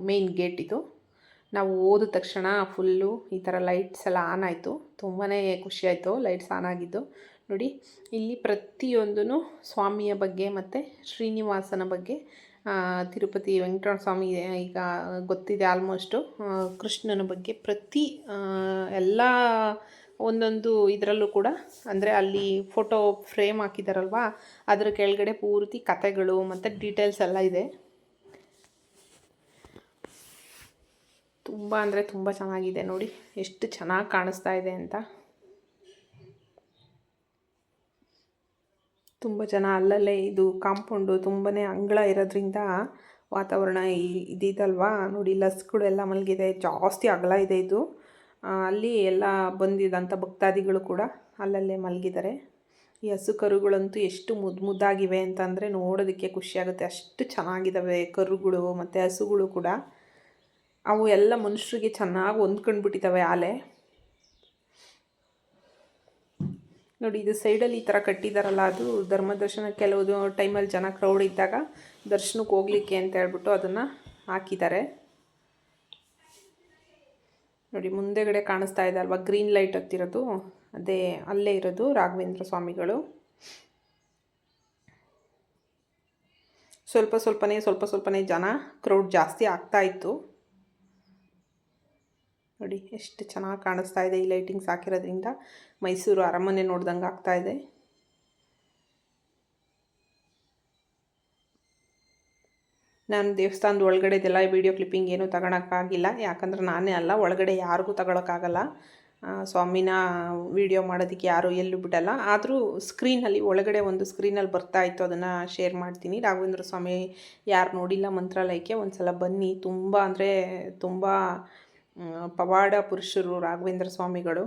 ಮೇನ್ ಗೇಟ್ ಇದು. ನಾವು ಹೋದ ತಕ್ಷಣ ಫುಲ್ಲು ಈ ಥರ ಲೈಟ್ಸ್ ಎಲ್ಲ ಆನ್ ಆಯಿತು. ತುಂಬಾ ಖುಷಿಯಾಯಿತು ಲೈಟ್ಸ್ ಆನ್ ಆಗಿದ್ದು. ನೋಡಿ, ಇಲ್ಲಿ ಪ್ರತಿಯೊಂದೂ ಸ್ವಾಮಿಯ ಬಗ್ಗೆ ಮತ್ತು ಶ್ರೀನಿವಾಸನ ಬಗ್ಗೆ ತಿರುಪತಿ ವೆಂಕಟರಮಣ ಸ್ವಾಮಿ ಈಗ ಗೊತ್ತಿದೆ ಆಲ್ಮೋಸ್ಟು ಕೃಷ್ಣನ ಬಗ್ಗೆ ಪ್ರತಿ ಎಲ್ಲ ಒಂದೊಂದು ಇದರಲ್ಲೂ ಕೂಡ, ಅಂದರೆ ಅಲ್ಲಿ ಫೋಟೋ ಫ್ರೇಮ್ ಹಾಕಿದಾರಲ್ವಾ, ಅದರ ಕೆಳಗಡೆ ಪೂರ್ತಿ ಕತೆಗಳು ಮತ್ತು ಡೀಟೇಲ್ಸ್ ಎಲ್ಲ ಇದೆ. ತುಂಬ ಅಂದರೆ ತುಂಬ ಚೆನ್ನಾಗಿದೆ ನೋಡಿ, ಎಷ್ಟು ಚೆನ್ನಾಗಿ ಕಾಣಿಸ್ತಾ ಇದೆ ಅಂತ. ತುಂಬ ಜನ ಅಲ್ಲಲ್ಲೇ ಇದು ಕಾಂಪೌಂಡು ತುಂಬಾ ಅಂಗಳ ಇರೋದ್ರಿಂದ ವಾತಾವರಣ ಇದಿದಲ್ವಾ ನೋಡಿ ಲಸ್ಗಳೆಲ್ಲ ಮಲಗಿದೆ, ಜಾಸ್ತಿ ಅಗಲ ಇದೆ ಇದು. ಅಲ್ಲಿ ಎಲ್ಲ ಬಂದಿದ್ದಂಥ ಭಕ್ತಾದಿಗಳು ಕೂಡ ಅಲ್ಲಲ್ಲೇ ಮಲಗಿದ್ದಾರೆ. ಈ ಹಸು ಕರುಗಳಂತೂ ಎಷ್ಟು ಮುದ್ದು ಮುದ್ದಾಗಿವೆ ಅಂತಂದರೆ ನೋಡೋದಕ್ಕೆ ಖುಷಿಯಾಗುತ್ತೆ ಅಷ್ಟು ಚೆನ್ನಾಗಿದ್ದಾವೆ ಕರುಗಳು ಮತ್ತು ಹಸುಗಳು ಕೂಡ. ಅವು ಎಲ್ಲ ಮನುಷ್ಯರಿಗೆ ಚೆನ್ನಾಗಿ ಹೊಂದ್ಕೊಂಡ್ಬಿಟ್ಟಿದ್ದಾವೆ ಆಲೆ. ನೋಡಿ, ಇದು ಸೈಡಲ್ಲಿ ಈ ಥರ ಕಟ್ಟಿದಾರಲ್ಲ, ಅದು ಧರ್ಮ ದರ್ಶನ ಕೆಲವು ಟೈಮಲ್ಲಿ ಜನ ಕ್ರೌಡ್ ಇದ್ದಾಗ ದರ್ಶನಕ್ಕೆ ಹೋಗ್ಲಿಕ್ಕೆ ಅಂತ ಹೇಳ್ಬಿಟ್ಟು ಅದನ್ನು ಹಾಕಿದ್ದಾರೆ. ನೋಡಿ ಮುಂದೆಗಡೆ ಕಾಣಿಸ್ತಾ ಇದೆ ಅಲ್ವಾ? ಗ್ರೀನ್ ಲೈಟ್ ಹತ್ತಿರೋದು. ಅದೇ ಅಲ್ಲೇ ಇರೋದು ರಾಘವೇಂದ್ರ ಸ್ವಾಮಿಗಳು. ಸ್ವಲ್ಪ ಸ್ವಲ್ಪನೇ ಸ್ವಲ್ಪ ಸ್ವಲ್ಪನೇ ಜನ ಕ್ರೌಡ್ ಜಾಸ್ತಿ ಆಗ್ತಾ ಇತ್ತು. ನೋಡಿ, ಎಷ್ಟು ಚೆನ್ನಾಗಿ ಕಾಣಿಸ್ತಾ ಇದೆ ಈ ಲೈಟಿಂಗ್ಸ್ ಹಾಕಿರೋದ್ರಿಂದ. ಮೈಸೂರು ಅರಮನೆ ನೋಡ್ದಂಗೆ ಆಗ್ತಾ ಇದೆ. ನಾನು ದೇವಸ್ಥಾನದ ಒಳಗಡೆದೆಲ್ಲ ವಿಡಿಯೋ ಕ್ಲಿಪ್ಪಿಂಗ್ ಏನೂ ತಗೊಳಕ್ಕಾಗಿಲ್ಲ ಯಾಕಂದ್ರೆ ನಾನೇ ಅಲ್ಲ, ಒಳಗಡೆ ಯಾರಿಗೂ ತಗೊಳಕ್ಕಾಗಲ್ಲ. ಸ್ವಾಮಿನ ವಿಡಿಯೋ ಮಾಡೋದಕ್ಕೆ ಯಾರು ಎಲ್ಲೂ ಬಿಡಲ್ಲ. ಆದರೂ ಸ್ಕ್ರೀನಲ್ಲಿ ಒಳಗಡೆ ಒಂದು ಸ್ಕ್ರೀನಲ್ಲಿ ಬರ್ತಾ ಇತ್ತು, ಅದನ್ನು ಶೇರ್ ಮಾಡ್ತೀನಿ. ರಾಘವೇಂದ್ರ ಸ್ವಾಮಿ ಯಾರು ನೋಡಿಲ್ಲ ಮಂತ್ರಾಲಯಕ್ಕೆ ಒಂದು ಸಲ ಬನ್ನಿ. ತುಂಬ ಅಂದರೆ ತುಂಬ ಪವಾಡ ಪುರುಷರು ರಾಘವೇಂದ್ರ ಸ್ವಾಮಿಗಳು.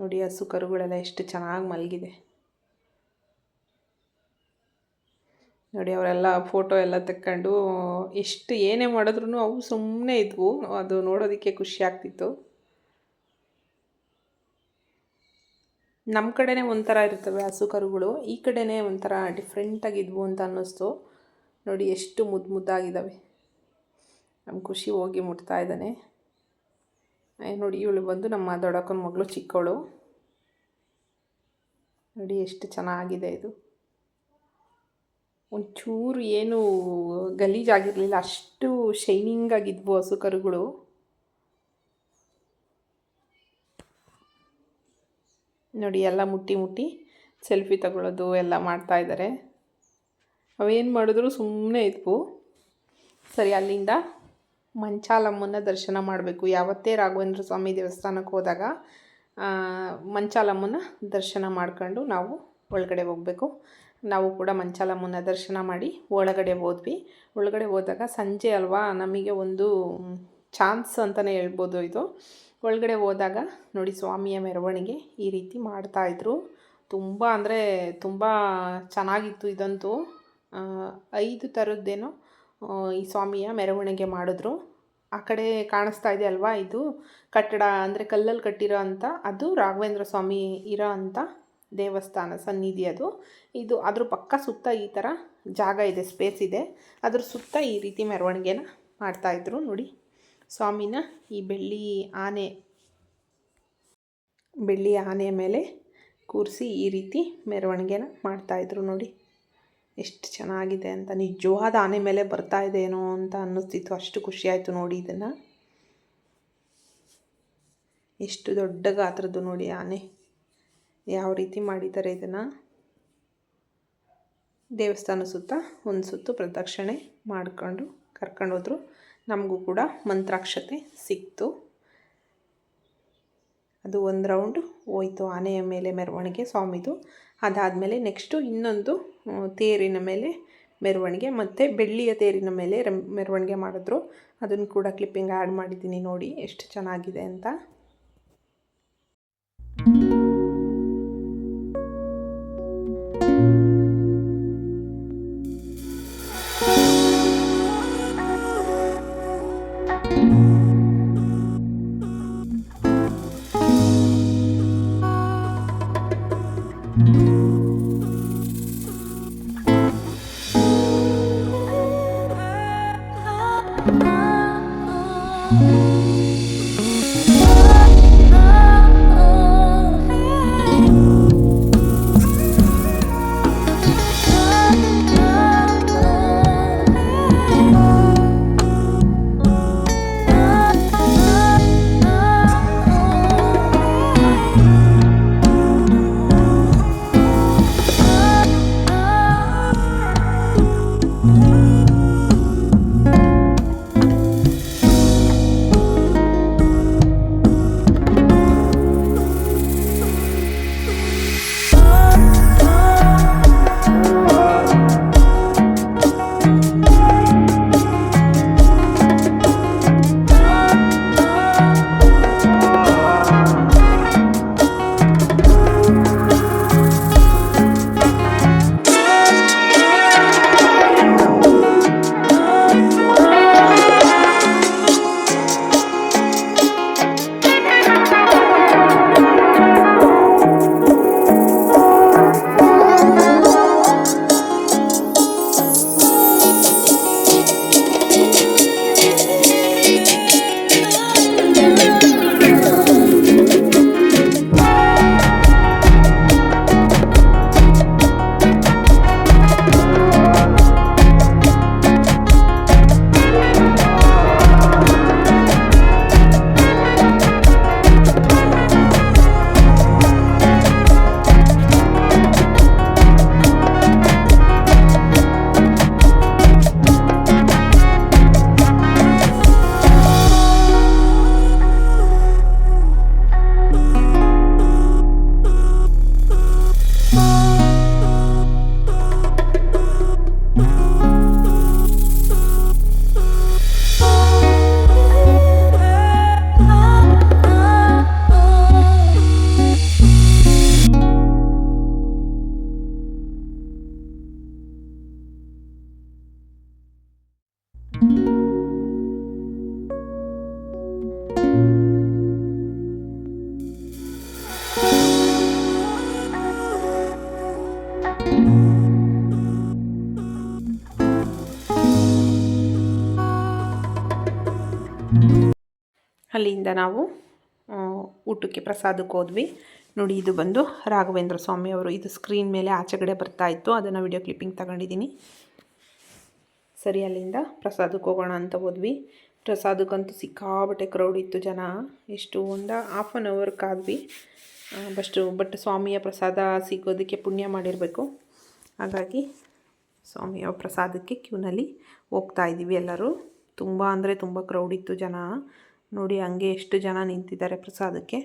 ನೋಡಿ ಹಸು ಕರುಗಳೆಲ್ಲ ಎಷ್ಟು ಚೆನ್ನಾಗಿ ಮಲಗಿದೆ. ನೋಡಿ, ಅವರೆಲ್ಲ ಫೋಟೋ ಎಲ್ಲ ತಕ್ಕೊಂಡು ಎಷ್ಟು ಏನೇ ಮಾಡಿದ್ರು ಅವು ಸುಮ್ಮನೆ ಇದ್ವು. ಅದು ನೋಡೋದಕ್ಕೆ ಖುಷಿ ಆಗ್ತಿತ್ತು. ನಮ್ಮ ಕಡೆನೇ ಒಂಥರ ಇರ್ತವೆ ಹಸು ಕರುಗಳು, ಈ ಕಡೆನೇ ಒಂಥರ ಡಿಫ್ರೆಂಟಾಗಿದ್ವು ಅಂತ ಅನ್ನಿಸ್ತು. ನೋಡಿ, ಎಷ್ಟು ಮುದ್ದು ಮುದ್ದಾಗಿದ್ದಾವೆ. ನಮ್ಮ ಖುಷಿ ಹೋಗಿ ಮುಟ್ತಾ ಇದ್ದಾನೆ. ನೋಡಿ, ಇವಳು ಬಂದು ನಮ್ಮ ದೊಡ್ಡಕ್ಕನ ಮಗಳು ಚಿಕ್ಕವಳು. ನೋಡಿ, ಎಷ್ಟು ಚೆನ್ನಾಗಿದೆ ಇದು. ಒಂಚೂರು ಏನು ಗಲೀಜಾಗಿರಲಿಲ್ಲ ಅಷ್ಟು ಶೈನಿಂಗ್ ಆಗಿದ್ವು ಹಸು ಕರುಗಳು ನೋಡಿ, ಎಲ್ಲ ಮುಟ್ಟಿ ಮುಟ್ಟಿ ಸೆಲ್ಫಿ ತಗೊಳ್ಳೋದು ಎಲ್ಲ ಮಾಡ್ತಾ ಇದ್ದಾರೆ ಅವೇನು ಮಾಡಿದ್ರು ಸುಮ್ಮನೆ ಇದ್ವು. ಸರಿ, ಅಲ್ಲಿಂದ ಮಂಚಾಲಮ್ಮನ ದರ್ಶನ ಮಾಡಬೇಕು. ಯಾವತ್ತೇ ರಾಘವೇಂದ್ರ ಸ್ವಾಮಿ ದೇವಸ್ಥಾನಕ್ಕೆ ಹೋದಾಗ ಮಂಚಾಲಮ್ಮನ ದರ್ಶನ ಮಾಡ್ಕೊಂಡು ನಾವು ಒಳಗಡೆ ಹೋಗಬೇಕು. ನಾವು ಕೂಡ ಮಂಚಾಲಮ್ಮನ ದರ್ಶನ ಮಾಡಿ ಒಳಗಡೆ ಹೋದ್ವಿ. ಒಳಗಡೆ ಹೋದಾಗ ಸಂಜೆ ಅಲ್ವಾ? ನಮಗೆ ಒಂದು ಚಾನ್ಸ್ ಅಂತಲೇ ಹೇಳ್ಬೋದು ಇದು. ಒಳಗಡೆ ಹೋದಾಗ ನೋಡಿ ಸ್ವಾಮಿಯ ಮೆರವಣಿಗೆ ಈ ರೀತಿ ಮಾಡ್ತಾಯಿದ್ರು ತುಂಬ ಅಂದರೆ ತುಂಬ ಚೆನ್ನಾಗಿತ್ತು ಇದಂತೂ. ಐದು ಥರದ್ದೇನೋ ಈ ಸ್ವಾಮಿಯ ಮೆರವಣಿಗೆ ಮಾಡಿದ್ರು. ಆ ಕಡೆ ಕಾಣಿಸ್ತಾ ಇದೆ ಅಲ್ವಾ ಇದು? ಕಟ್ಟಡ ಅಂದರೆ ಕಲ್ಲಲ್ಲಿ ಕಟ್ಟಿರೋ ಅಂಥ ಅದು ರಾಘವೇಂದ್ರ ಸ್ವಾಮಿ ಇರೋ ಅಂಥ ದೇವಸ್ಥಾನ ಸನ್ನಿಧಿ ಅದು. ಇದು ಅದ್ರ ಪಕ್ಕ ಸುತ್ತ ಈ ಥರ ಜಾಗ ಇದೆ ಸ್ಪೇಸ್ ಇದೆ. ಅದ್ರ ಸುತ್ತ ಈ ರೀತಿ ಮೆರವಣಿಗೆನ ಮಾಡ್ತಾಯಿದ್ರು ನೋಡಿ. ಸ್ವಾಮಿನ ಈ ಬೆಳ್ಳಿ ಆನೆ, ಬೆಳ್ಳಿ ಆನೆಯ ಮೇಲೆ ಕೂರಿಸಿ ಈ ರೀತಿ ಮೆರವಣಿಗೆನ ಮಾಡ್ತಾಯಿದ್ರು ನೋಡಿ. ಎಷ್ಟು ಚೆನ್ನಾಗಿದೆ ಅಂತ, ನಿಜವಾದ ಆನೆ ಮೇಲೆ ಬರ್ತಾ ಇದೆಯೇನೋ ಅಂತ ಅನ್ನಿಸ್ತಿತ್ತು. ಅಷ್ಟು ಖುಷಿಯಾಯಿತು ನೋಡಿ ಇದನ್ನು. ಎಷ್ಟು ದೊಡ್ಡ ಗಾತ್ರದ್ದು ನೋಡಿ ಆನೆ. ಯಾವ ರೀತಿ ಮಾಡಿದ್ದಾರೆ ಇದನ್ನು? ದೇವಸ್ಥಾನ ಸುತ್ತ ಒಂದು ಸುತ್ತು ಪ್ರದಕ್ಷಿಣೆ ಮಾಡಿಕೊಂಡು ಕರ್ಕೊಂಡೋದ್ರು ನಮಗೂ ಕೂಡ ಮಂತ್ರಾಕ್ಷತೆ ಸಿಕ್ತು. ಅದು ಒಂದು ರೌಂಡ್ ಹೋಯಿತು ಆನೆಯ ಮೇಲೆ ಮೆರವಣಿಗೆ, ಸ್ವಾಮಿದು. ಅದಾದಮೇಲೆ ನೆಕ್ಸ್ಟು ಇನ್ನೊಂದು ತೇರಿನ ಮೇಲೆ ಮೆರವಣಿಗೆ ಮತ್ತು ಬೆಳ್ಳಿಯ ತೇರಿನ ಮೇಲೆ ಮೆರವಣಿಗೆ ಮಾಡಿದ್ರು. ಅದನ್ನು ಕೂಡ ಕ್ಲಿಪ್ಪಿಂಗ್ ಆ್ಯಡ್ ಮಾಡಿದ್ದೀನಿ ನೋಡಿ, ಎಷ್ಟು ಚೆನ್ನಾಗಿದೆ ಅಂತ. ಅಲ್ಲಿಂದ ನಾವು ಊಟಕ್ಕೆ ಪ್ರಸಾದಕ್ಕೆ ಹೋದ್ವಿ. ನೋಡಿ, ಇದು ಬಂದು ರಾಘವೇಂದ್ರ ಸ್ವಾಮಿ ಅವರು. ಇದು ಸ್ಕ್ರೀನ್ ಮೇಲೆ ಆಚೆಗಡೆ ಬರ್ತಾ ಇತ್ತು. ಅದನ್ನು ವಿಡಿಯೋ ಕ್ಲಿಪ್ಪಿಂಗ್ ತಗೊಂಡಿದ್ದೀನಿ. ಸರಿ, ಅಲ್ಲಿಂದ ಪ್ರಸಾದಕ್ಕೆ ಹೋಗೋಣ ಅಂತ ಹೋದ್ವಿ. ಪ್ರಸಾದಕ್ಕಂತೂ ಸಿಕ್ಕಾಬಟ್ಟೆ ಕ್ರೌಡ್ ಇತ್ತು ಜನ. ಎಷ್ಟು ಒಂದು ಹಾಫ್ ಆನ್ ಅವರ್ ಕಾದ್ವಿ ಬಷ್ಟು ಬಟ್ ಸ್ವಾಮಿಯ ಪ್ರಸಾದ ಸಿಗೋದಕ್ಕೆ ಪುಣ್ಯ ಮಾಡಿರಬೇಕು. ಹಾಗಾಗಿ ಸ್ವಾಮಿಯ ಪ್ರಸಾದಕ್ಕೆ ಕ್ಯೂನಲ್ಲಿ ಹೋಗ್ತಾ ಇದ್ದೀವಿ ಎಲ್ಲರೂ. ತುಂಬ ಅಂದರೆ ತುಂಬ ಕ್ರೌಡ್ ಇತ್ತು ಜನ. ನೋಡಿ ಹಂಗೆ ಎಷ್ಟು ಜನ ನಿಂತಿದ್ದಾರೆ ಪ್ರಸಾದಕ್ಕೆ.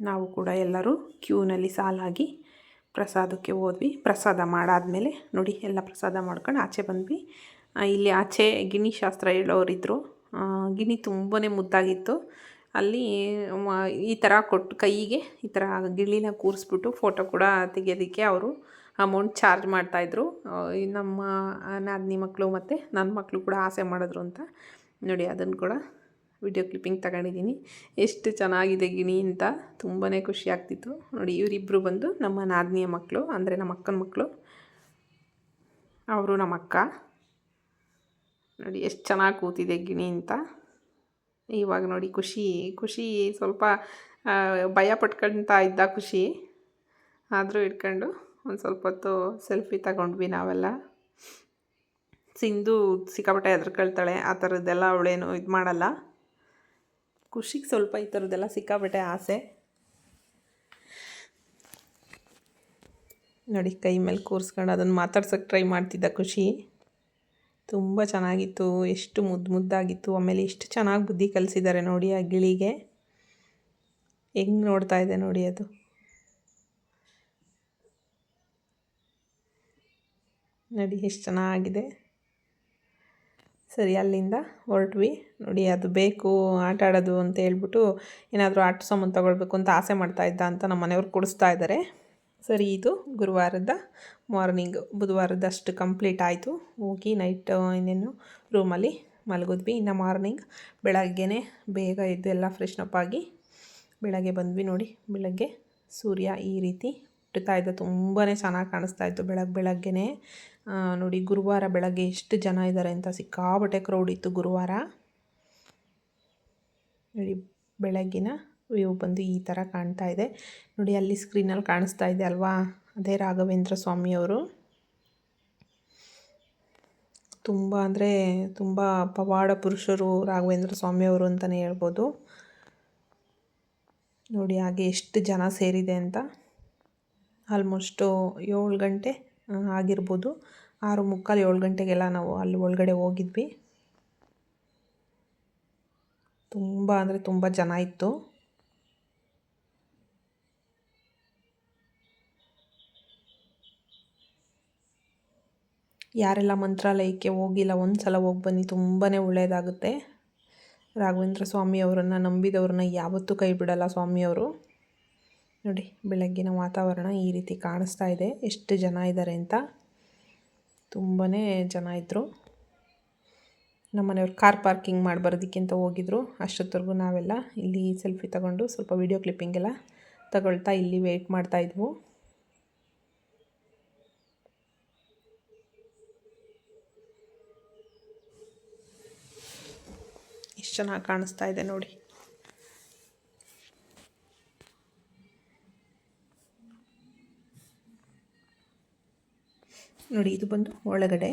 ನಾವು ಕೂಡ ಎಲ್ಲರೂ ಕ್ಯೂನಲ್ಲಿ ಸಾಲಾಗಿ ಪ್ರಸಾದಕ್ಕೆ ಹೋದ್ವಿ. ಪ್ರಸಾದ ಮಾಡಾದಮೇಲೆ ನೋಡಿ ಎಲ್ಲ ಪ್ರಸಾದ ಮಾಡ್ಕೊಂಡು ಆಚೆ ಬಂದ್ವಿ. ಇಲ್ಲಿ ಆಚೆ ಗಿಣಿ ಶಾಸ್ತ್ರ ಹೇಳೋರಿದ್ದರು ಗಿಣಿ ತುಂಬಾ ಮುದ್ದಾಗಿತ್ತು. ಅಲ್ಲಿ ಈ ಥರ ಕೊಟ್ಟು ಕೈಗೆ ಈ ಥರ ಗಿಳಿನ ಕೂರಿಸ್ಬಿಟ್ಟು ಫೋಟೋ ಕೂಡ ತೆಗೆಯೋದಕ್ಕೆ ಅವರು ಅಮೌಂಟ್ ಚಾರ್ಜ್ ಮಾಡ್ತಾಯಿದ್ರು ನಮ್ಮ ನಾದಿನಿ ಮಕ್ಕಳು ಮತ್ತು ನನ್ನ ಮಕ್ಕಳು ಕೂಡ ಆಸೆ ಮಾಡಿದ್ರು ಅಂತ ನೋಡಿ ಅದನ್ನು ಕೂಡ ವಿಡಿಯೋ ಕ್ಲಿಪ್ಪಿಂಗ್ ತಗೊಂಡಿದ್ದೀನಿ ಎಷ್ಟು ಚೆನ್ನಾಗಿದೆ ಗಿಣಿ ಅಂತ ತುಂಬಾ ಖುಷಿ ಆಗ್ತಿತ್ತು. ನೋಡಿ ಇವರಿಬ್ಬರು ಬಂದು ನಮ್ಮ ನಾದಿನಿಯ ಮಕ್ಕಳು ಅಂದರೆ ನಮ್ಮ ಅಕ್ಕನ ಮಕ್ಕಳು ಅವರು ನಮ್ಮ ಅಕ್ಕ. ನೋಡಿ, ಎಷ್ಟು ಚೆನ್ನಾಗಿ ಕೂತಿದೆ ಗಿಣಿ ಅಂತ. ಇವಾಗ ನೋಡಿ, ಖುಷಿ ಖುಷಿ ಸ್ವಲ್ಪ ಭಯ ಪಟ್ಕೊಳ್ತಾ ಇದ್ದ ಖುಷಿ. ಆದರೂ ಇಟ್ಕೊಂಡು ಒಂದು ಸ್ವಲ್ಪ ಹೊತ್ತು ಸೆಲ್ಫಿ ತಗೊಂಡ್ವಿ ನಾವೆಲ್ಲ. ಸಿಂಧು ಸಿಕ್ಕಾಪಟ್ಟೆ ಹೆದರ್ಕೊಳ್ತಾಳೆ, ಆ ಥರದ್ದೆಲ್ಲ ಅವಳೇನು ಇದು ಮಾಡಲ್ಲ. ಖುಷಿಗೆ ಸ್ವಲ್ಪ ಈ ಥರದ್ದೆಲ್ಲ ಸಿಕ್ಕಾಪಟ್ಟೆ ಆಸೆ. ನೋಡಿ, ಕೈ ಮೇಲೆ ಕೂರಿಸ್ಕೊಂಡು ಅದನ್ನು ಮಾತಾಡ್ಸೋಕ್ಕೆ ಟ್ರೈ ಮಾಡ್ತಿದ್ದ ಖುಷಿ. ತುಂಬ ಚೆನ್ನಾಗಿತ್ತು, ಎಷ್ಟು ಮುದ್ದು ಮುದ್ದಾಗಿತ್ತು, ಆಮೇಲೆ ಎಷ್ಟು ಚೆನ್ನಾಗಿ ಬುದ್ಧಿ ಕಲಿಸಿದ್ದಾರೆ ನೋಡಿ ಆ ಗಿಳಿಗೆ. ಹೆಂಗೆ ನೋಡ್ತಾ ಇದೆ ನೋಡಿ ಅದು. ನೋಡಿ ಎಷ್ಟು ಚೆನ್ನಾಗಿದೆ. ಸರಿ, ಅಲ್ಲಿಂದ ಹೊರಟ್ವಿ. ನೋಡಿ, ಅದು ಬೇಕು, ಆಟ ಆಡೋದು ಅಂತ ಹೇಳ್ಬಿಟ್ಟು ಏನಾದರೂ ಆಟ ಸಾಮಾನು ತೊಗೊಳ್ಬೇಕು ಅಂತ ಆಸೆ ಮಾಡ್ತಾ ಇದ್ದ ಅಂತ ನಮ್ಮ ಮನೆಯವ್ರು ಕೊಡಿಸ್ತಾ ಇದ್ದಾರೆ. ಸರಿ, ಇದು ಗುರುವಾರದ ಮಾರ್ನಿಂಗ್. ಬುಧವಾರದಷ್ಟು ಕಂಪ್ಲೀಟ್ ಆಯಿತು. ಹೋಗಿ ನೈಟ್ ಇನ್ನೇನು ರೂಮಲ್ಲಿ ಮಲಗಿದ್ವಿ. ಇನ್ನು ಮಾರ್ನಿಂಗ್ ಬೆಳಗ್ಗೆನೇ ಬೇಗ ಎದ್ದು ಎಲ್ಲ ಫ್ರೆಶ್ನಪ್ ಆಗಿ ಬೆಳಗ್ಗೆ ಬಂದ್ವಿ ನೋಡಿ. ಬೆಳಗ್ಗೆ ಸೂರ್ಯ ಈ ರೀತಿ ಹುಟ್ಟುತ್ತಾ ಇದ್ದ ತುಂಬಾ ಚೆನ್ನಾಗಿ ಕಾಣಿಸ್ತಾ ಇತ್ತು. ಬೆಳಗ್ಗೆ ಬೆಳಗ್ಗೆನೇ ನೋಡಿ, ಗುರುವಾರ ಬೆಳಗ್ಗೆ ಎಷ್ಟು ಜನ ಇದ್ದಾರೆ ಅಂತ ಸಿಕ್ಕಾಬಟ್ಟೆ ಕ್ರೌಡ್ ಇತ್ತು ಗುರುವಾರ. ನೋಡಿ, ಬೆಳಗ್ಗಿನ ವ್ಯೂ ಬಂದು ಈ ಥರ ಕಾಣ್ತಾ ಇದೆ. ನೋಡಿ, ಅಲ್ಲಿ ಸ್ಕ್ರೀನಲ್ಲಿ ಕಾಣಿಸ್ತಾ ಇದೆ ಅಲ್ವಾ? ಅದೇ ರಾಘವೇಂದ್ರ ಸ್ವಾಮಿಯವರು ತುಂಬ ಅಂದರೆ ತುಂಬ ಪವಾಡ ಪುರುಷರು ರಾಘವೇಂದ್ರ ಸ್ವಾಮಿಯವರು ಅಂತಲೇ ಹೇಳ್ಬೋದು. ನೋಡಿ, ಹಾಗೆ ಎಷ್ಟು ಜನ ಸೇರಿದೆ ಅಂತ. ಆಲ್ಮೋಸ್ಟು ಏಳು ಗಂಟೆ ಆಗಿರ್ಬೋದು. ಆರು ಮುಕ್ಕಾಲು ಏಳು ಗಂಟೆಗೆಲ್ಲ ನಾವು ಅಲ್ಲಿ ಒಳಗಡೆ ಹೋಗಿದ್ವಿ. ತುಂಬ ಅಂದರೆ ತುಂಬ ಜನ ಇತ್ತು. ಯಾರೆಲ್ಲ ಮಂತ್ರಾಲಯಕ್ಕೆ ಹೋಗಿಲ್ಲ ಒಂದು ಸಲ ಹೋಗಿ ಬನ್ನಿ ತುಂಬಾ ಒಳ್ಳೆಯದಾಗುತ್ತೆ ರಾಘವೇಂದ್ರ ಸ್ವಾಮಿಯವರನ್ನು ನಂಬಿದವ್ರನ್ನ ಯಾವತ್ತೂ ಕೈ ಬಿಡಲ್ಲ ಸ್ವಾಮಿಯವರು ನೋಡಿ, ಬೆಳಗ್ಗಿನ ವಾತಾವರಣ ಈ ರೀತಿ ಕಾಣಿಸ್ತಾ ಇದೆ. ಎಷ್ಟು ಜನ ಇದ್ದಾರೆ ಅಂತ? ತುಂಬಾ ಜನ ಇದ್ದರು ನಮ್ಮನೆಯವ್ರು ಕಾರ್ ಪಾರ್ಕಿಂಗ್ ಮಾಡಿ ಬರೋದಕ್ಕಿಂತ ಹೋಗಿದ್ರು. ಅಷ್ಟೊತ್ತವರೆಗೂ ನಾವೆಲ್ಲ ಇಲ್ಲಿ ಸೆಲ್ಫಿ ತಗೊಂಡು ಸ್ವಲ್ಪ ವೀಡಿಯೋ ಕ್ಲಿಪ್ಪಿಂಗ್ ಎಲ್ಲ ತಗೊಳ್ತಾ ಇಲ್ಲಿ ವೆಯ್ಟ್ ಮಾಡ್ತಾ ಇದ್ವು. ಎಷ್ಟು ಚೆನ್ನಾಗಿ ಕಾಣಿಸ್ತಾ ಇದೆ ನೋಡಿ. ನೋಡಿ, ಇದು ಬಂದು ಒಳಗಡೆ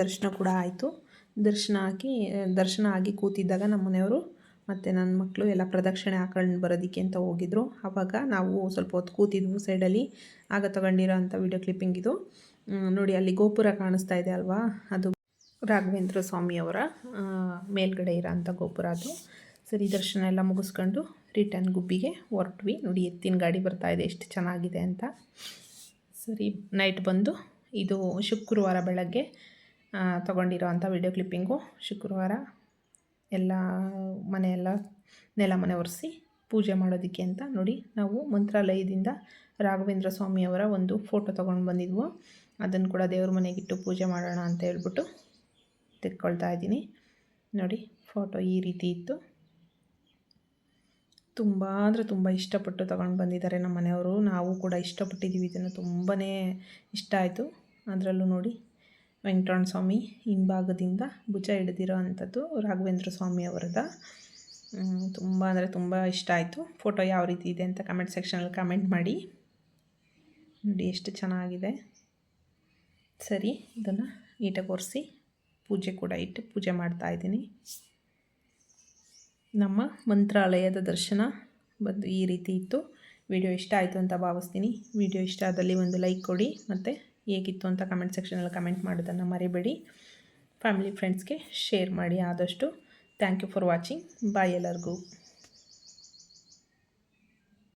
ದರ್ಶನ ಕೂಡ ಆಯಿತು. ದರ್ಶನ ಆಗಿ ದರ್ಶನ ಆಗಿ ಕೂತಿದ್ದಾಗ ನಮ್ಮ ಮನೆಯವರು ಮತ್ತು ನನ್ನ ಮಕ್ಕಳು ಎಲ್ಲ ಪ್ರದಕ್ಷಿಣೆ ಹಾಕೊಂಡು ಬರೋದಕ್ಕೆ ಅಂತ ಹೋಗಿದ್ರು. ಆವಾಗ ನಾವು ಸ್ವಲ್ಪ ಹೊತ್ತು ಕೂತಿದ್ವು ಸೈಡಲ್ಲಿ ಆಗ ತಗೊಂಡಿರೋ ಅಂಥ ವಿಡಿಯೋ ಕ್ಲಿಪ್ಪಿಂಗ್ ಇದು. ನೋಡಿ, ಅಲ್ಲಿ ಗೋಪುರ ಕಾಣಿಸ್ತಾ ಇದೆ ಅಲ್ವಾ? ಅದು ರಾಘವೇಂದ್ರ ಸ್ವಾಮಿಯವರ ಮೇಲ್ಗಡೆ ಇರೋ ಅಂಥ ಗೋಪುರ ಅದು. ಸರಿ, ದರ್ಶನ ಎಲ್ಲ ಮುಗಿಸ್ಕೊಂಡು ರಿಟರ್ನ್ ಗುಬ್ಬಿಗೆ ಹೊರಟ್ವಿ. ನೋಡಿ, ಎತ್ತಿನ ಗಾಡಿ ಬರ್ತಾ ಇದೆ, ಎಷ್ಟು ಚೆನ್ನಾಗಿದೆ ಅಂತ. ಸರಿ ನೈಟ್ ಬಂದು ಇದು ಶುಕ್ರವಾರ ಬೆಳಗ್ಗೆ ತೊಗೊಂಡಿರೋವಂಥ ವಿಡಿಯೋ ಕ್ಲಿಪ್ಪಿಂಗು ಶುಕ್ರವಾರ ಎಲ್ಲ ಮನೆಯೆಲ್ಲ ನೆಲ ಮನೆ ಒರೆಸಿ ಪೂಜೆ ಮಾಡೋದಕ್ಕೆ ಅಂತ ನೋಡಿ ನಾವು ಮಂತ್ರಾಲಯದಿಂದ ರಾಘವೇಂದ್ರ ಸ್ವಾಮಿಯವರ ಒಂದು ಫೋಟೋ ತೊಗೊಂಡು ಬಂದಿದ್ವು. ಅದನ್ನು ಕೂಡ ದೇವ್ರ ಮನೆಗಿಟ್ಟು ಪೂಜೆ ಮಾಡೋಣ ಅಂತ ಹೇಳ್ಬಿಟ್ಟು ತೆಕ್ಕೊಳ್ತಾ ಇದ್ದೀನಿ. ನೋಡಿ ಫೋಟೋ ಈ ರೀತಿ ಇತ್ತು. ತುಂಬ ಅಂದರೆ ತುಂಬ ಇಷ್ಟಪಟ್ಟು ತಗೊಂಡು ಬಂದಿದ್ದಾರೆ ನಮ್ಮ ಮನೆಯವರು. ನಾವು ಕೂಡ ಇಷ್ಟಪಟ್ಟಿದ್ದೀವಿ. ಇದನ್ನು ತುಂಬಾ ಇಷ್ಟ ಆಯಿತು. ಅದರಲ್ಲೂ ನೋಡಿ ವೆಂಕಟರಣ ಸ್ವಾಮಿ ಹಿಂಭಾಗದಿಂದ ಭುಜ ಹಿಡಿದಿರೋ ಅಂಥದ್ದು ರಾಘವೇಂದ್ರ ಸ್ವಾಮಿ ಅವರದ. ತುಂಬ ಅಂದರೆ ತುಂಬ ಇಷ್ಟ ಆಯಿತು. ಫೋಟೋ ಯಾವ ರೀತಿ ಇದೆ ಅಂತ ಕಮೆಂಟ್ ಸೆಕ್ಷನಲ್ಲಿ ಕಮೆಂಟ್ ಮಾಡಿ. ನೋಡಿ ಎಷ್ಟು ಚೆನ್ನಾಗಿದೆ. ಸರಿ, ಇದನ್ನು ನೀಟಾಗಿ ಒರೆಸಿ ಪೂಜೆ ಕೂಡ ಇಟ್ಟು ಪೂಜೆ ಮಾಡ್ತಾ ಇದ್ದೀನಿ. ನಮ್ಮ ಮಂತ್ರಾಲಯದ ದರ್ಶನ ಬಂದು ಈ ರೀತಿ ಇತ್ತು. ವಿಡಿಯೋ ಇಷ್ಟ ಆಯಿತು ಅಂತ ಭಾವಿಸ್ತೀನಿ. ವಿಡಿಯೋ ಇಷ್ಟ ಆದಲ್ಲಿ ಒಂದು ಲೈಕ್ ಕೊಡಿ ಮತ್ತು ಹೇಗಿತ್ತು ಅಂತ ಕಮೆಂಟ್ ಸೆಕ್ಷನಲ್ಲಿ ಕಮೆಂಟ್ ಮಾಡೋದನ್ನು ಮರಿಬೇಡಿ. ಫ್ಯಾಮಿಲಿ ಫ್ರೆಂಡ್ಸ್ಗೆ ಶೇರ್ ಮಾಡಿ ಆದಷ್ಟು. Thank you for watching bye ಎಲ್ಲರಿಗೂ.